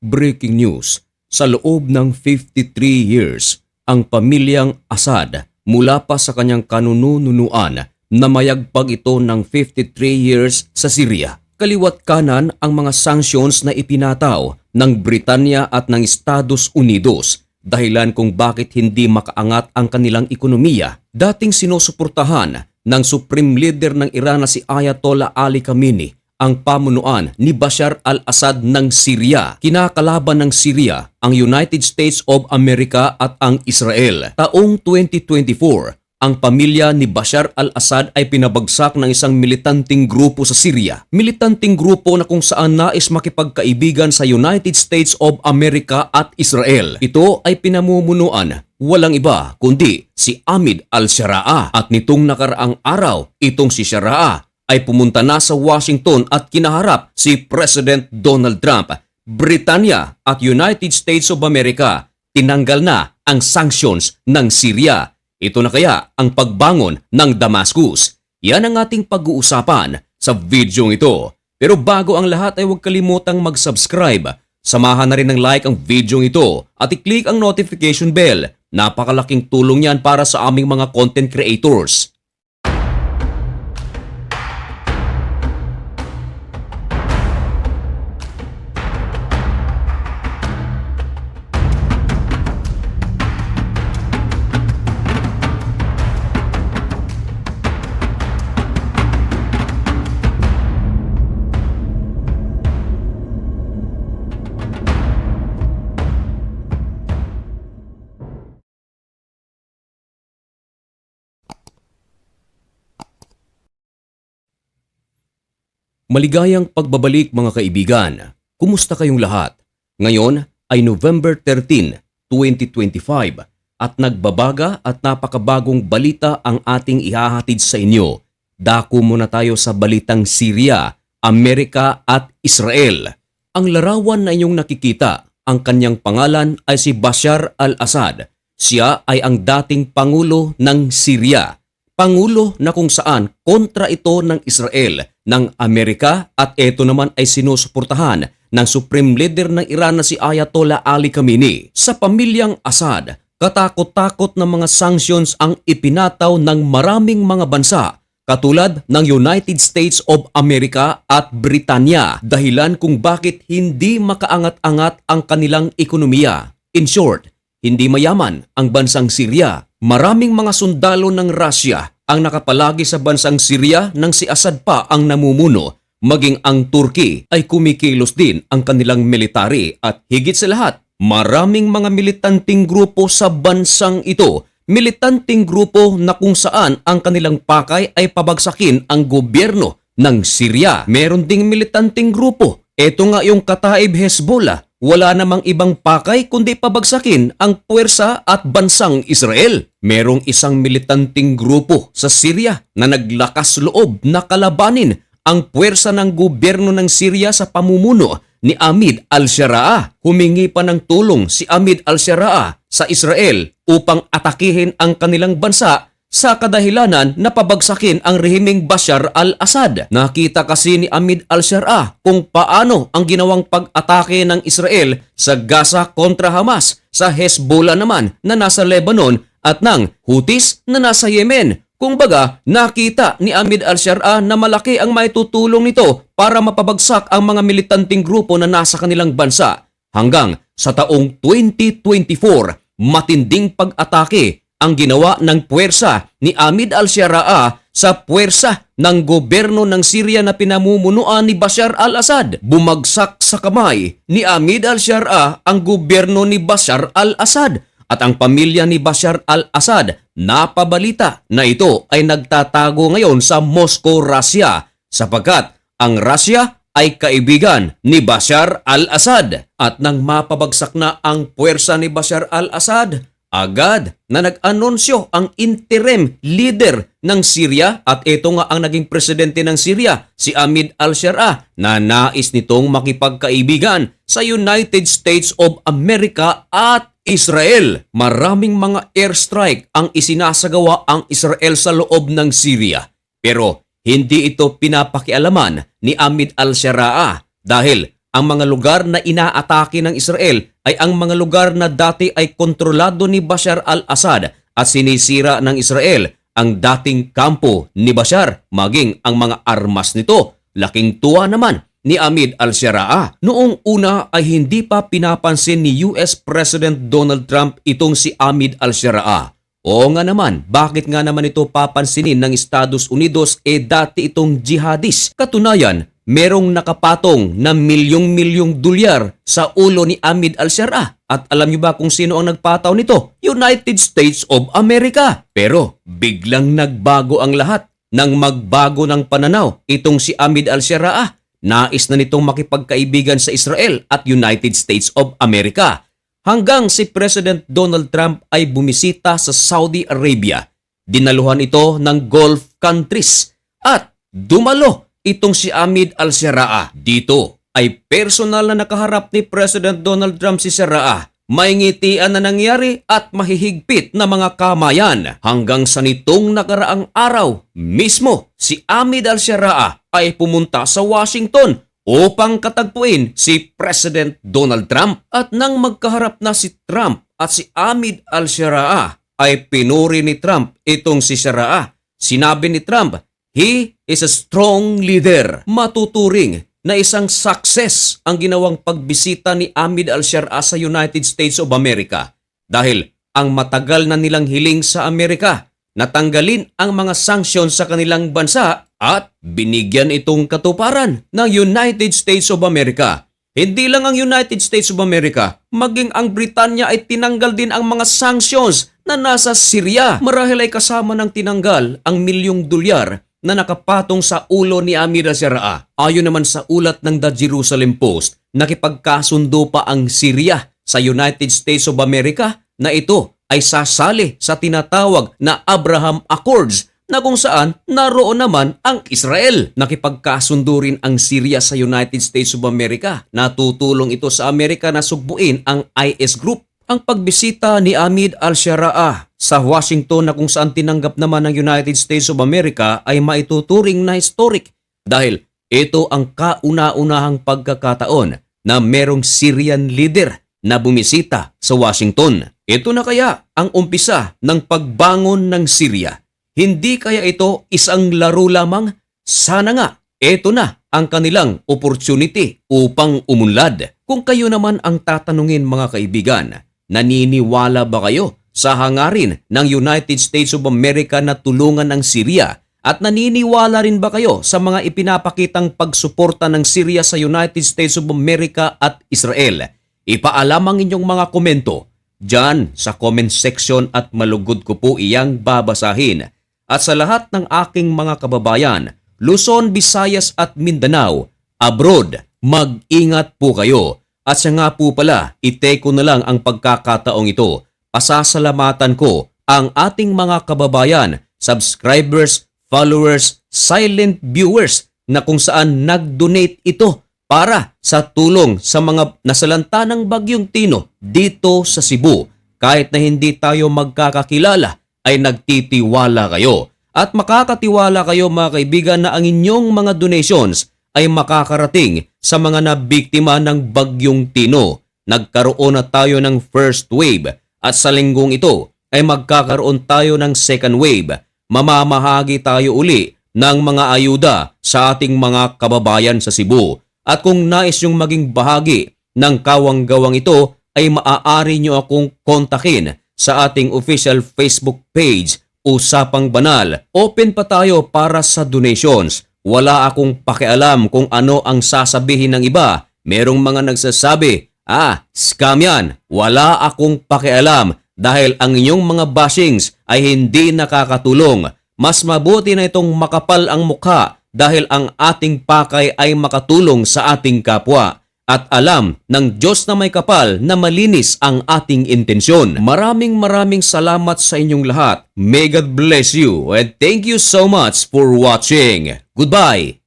Breaking news, sa loob ng 53 years, ang pamilyang Assad mula pa sa kanyang kanununuan na mayagpag ito ng 53 years sa Syria. Kaliwat kanan ang mga sanctions na ipinataw ng Britanya at ng Estados Unidos dahilan kung bakit hindi makaangat ang kanilang ekonomiya. Dating sinusuportahan ng Supreme Leader ng Iran na si Ayatollah Ali Khamenei ang pamunuan ni Bashar al-Assad ng Syria. Kinakalaban ng Syria ang United States of America at ang Israel. Taong 2024, ang pamilya ni Bashar al-Assad ay pinabagsak ng isang militanteng grupo sa Syria. Militanteng grupo na kung saan nais makipagkaibigan sa United States of America at Israel. Ito ay pinamumunuan walang iba kundi si Ahmed al-Sharaa at nitong nakaraang araw itong si Sharaa ay pumunta na sa Washington at kinaharap si President Donald Trump. Britanya at United States of America tinanggal na ang sanctions ng Syria. Ito na kaya ang pagbangon ng Damascus. Yan ang ating pag-uusapan sa video ito. Pero bago ang lahat ay huwag kalimutang mag-subscribe. Samahan na rin ng like ang video ito at i-click ang notification bell. Napakalaking tulong yan para sa aming mga content creators. Maligayang pagbabalik mga kaibigan. Kumusta kayong lahat? Ngayon ay November 13, 2025 at nagbabaga at napakabagong balita ang ating ihahatid sa inyo. Dako muna tayo sa balitang Syria, Amerika at Israel. Ang larawan na inyong nakikita, ang kanyang pangalan ay si Bashar al-Assad. Siya ay ang dating Pangulo ng Syria. Pangulo na kung saan kontra ito ng Israel, ng Amerika at ito naman ay sinusuportahan ng Supreme Leader ng Iran na si Ayatollah Ali Khamenei. Sa pamilyang Assad, katakot-takot na mga sanctions ang ipinataw ng maraming mga bansa katulad ng United States of America at Britanya dahilan kung bakit hindi makaangat-angat ang kanilang ekonomiya. In short, hindi mayaman ang bansang Syria. Maraming mga sundalo ng Russia ang nakapalagi sa bansang Syria nang si Assad pa ang namumuno. Maging ang Turkey ay kumikilos din ang kanilang military at higit sa lahat, maraming mga militanting grupo sa bansang ito. Militanting grupo na kung saan ang kanilang pakay ay pabagsakin ang gobyerno ng Syria. Meron ding militanting grupo. Ito nga yung Kataib Hezbollah wala namang ibang pakay kundi pabagsakin ang puwersa at bansang Israel. Merong isang militanting grupo sa Syria na naglakas loob na kalabanin ang puwersa ng gobyerno ng Syria sa pamumuno ni Amid al-Sharaa. Humingi pa ng tulong si Amid al-Sharaa sa Israel upang atakihin ang kanilang bansa sa kadahilanan na pabagsakin ang rehimeng Bashar al-Assad. Nakita kasi ni Amid al-Sharaa kung paano ang ginawang pag-atake ng Israel sa Gaza kontra Hamas, sa Hezbollah naman na nasa Lebanon at ng Houthis na nasa Yemen. Kung baga, nakita ni Amid al-Sharaa na malaki ang maitutulong nito para mapabagsak ang mga militanting grupo na nasa kanilang bansa. Hanggang sa taong 2024, matinding pag-atake ang ginawa ng puwersa ni Amid al-Sharaa sa puwersa ng gobyerno ng Syria na pinamumunuan ni Bashar al-Assad. Bumagsak sa kamay ni Amid al-Sharaa ang gobyerno ni Bashar al-Assad at ang pamilya ni Bashar al-Assad napabalita na ito ay nagtatago ngayon sa Moscow, Russia sapagkat ang Russia ay kaibigan ni Bashar al-Assad at nang mapabagsak na ang puwersa ni Bashar al-Assad Agad na nag-anunsyo ang interim leader ng Syria at ito nga ang naging presidente ng Syria, si Amid al-Sharaa, na nais nitong makipagkaibigan sa United States of America at Israel. Maraming mga airstrike ang isinasagawa ang Israel sa loob ng Syria. Pero hindi ito pinapakialaman ni Amid al-Sharaa dahil ang mga lugar na inaatake ng Israel ay ang mga lugar na dati ay kontrolado ni Bashar al-Assad at sinisira ng Israel ang dating kampo ni Bashar maging ang mga armas nito. Laking tuwa naman ni Amid al-Sharaa. Noong una ay hindi pa pinapansin ni US President Donald Trump itong si Amid al-Sharaa. Oo nga naman, bakit nga naman ito papansinin ng Estados Unidos eh dati itong jihadis? Katunayan, merong nakapatong na milyong-milyong dolyar sa ulo ni Amid al-Sharaa. At alam niyo ba kung sino ang nagpataw nito? United States of America. Pero biglang nagbago ang lahat nang magbago ng pananaw itong si Amid al-Sharaa. Nais na nitong makipagkaibigan sa Israel at United States of America hanggang si President Donald Trump ay bumisita sa Saudi Arabia. Dinaluhan ito ng Gulf countries at dumalo itong si Amid al-Sharaa. Dito ay personal na nakaharap ni President Donald Trump si Sharaa. May ngitian na nangyari at mahihigpit na mga kamayan hanggang sa nitong nakaraang araw mismo si Amid al-Sharaa ay pumunta sa Washington upang katagpuin si President Donald Trump. At nang magkaharap na si Trump at si Amid al-Sharaa ay pinuri ni Trump itong si Sharaa. Sinabi ni Trump, He is a strong leader. Matuturing na isang success ang ginawang pagbisita ni Amid al-Sharaa sa United States of America dahil ang matagal na nilang hiling sa Amerika natanggalin ang mga sanctions sa kanilang bansa at binigyan itong katuparan ng United States of America. Hindi lang ang United States of America, maging ang Britanya ay tinanggal din ang mga sanctions na nasa Syria. Marahil ay kasama ng tinanggal ang milyong dolyar na nakapatong sa ulo ni Amir Sharaa. Ayon naman sa ulat ng The Jerusalem Post, nakipagkasundo pa ang Syria sa United States of America na ito ay sasali sa tinatawag na Abraham Accords na kung saan naroon naman ang Israel. Nakipagkasundo rin ang Syria sa United States of America. Natutulong ito sa Amerika na sugbuin ang IS group. Ang pagbisita ni Amid al-Sharaa sa Washington na kung saan tinanggap naman ng United States of America ay maituturing na historic dahil ito ang kauna-unahang pagkakataon na merong Syrian leader na bumisita sa Washington. Ito na kaya ang umpisa ng pagbangon ng Syria. Hindi kaya ito isang laro lamang? Sana nga, ito na ang kanilang opportunity upang umunlad. Kung kayo naman ang tatanungin mga kaibigan, naniniwala ba kayo sa hangarin ng United States of America na tulungan ng Syria? At naniniwala rin ba kayo sa mga ipinapakitang pagsuporta ng Syria sa United States of America at Israel? Ipaalam ang inyong mga komento dyan sa comment section at malugod ko po iyang babasahin. At sa lahat ng aking mga kababayan, Luzon, Visayas at Mindanao, abroad, mag-ingat po kayo. At siya nga po pala, iteko na lang ang pagkakataong ito. Pasasalamatan ko ang ating mga kababayan, subscribers, followers, silent viewers na kung saan nag-donate ito para sa tulong sa mga nasalanta ng Bagyong Tino dito sa Cebu. Kahit na hindi tayo magkakakilala, ay nagtitiwala kayo. At makakatiwala kayo mga kaibigan na ang inyong mga donations ay makakarating sa mga nabiktima ng Bagyong Tino. Nagkaroon na tayo ng first wave at sa linggong ito ay magkakaroon tayo ng second wave. Mamamahagi tayo uli ng mga ayuda sa ating mga kababayan sa Cebu. At kung nais yung maging bahagi ng kawang-gawang ito ay maaari nyo akong kontakin sa ating official Facebook page Usapang Banal. Open pa tayo para sa donations. Wala akong pakialam kung ano ang sasabihin ng iba. Merong mga nagsasabi, ah, scam yan. Wala akong pakialam dahil ang inyong mga bashings ay hindi nakakatulong. Mas mabuti na itong makapal ang mukha dahil ang ating pakay ay makatulong sa ating kapwa at alam ng Diyos na may kapal na malinis ang ating intensyon. Maraming maraming salamat sa inyong lahat. May God bless you and thank you so much for watching. Goodbye!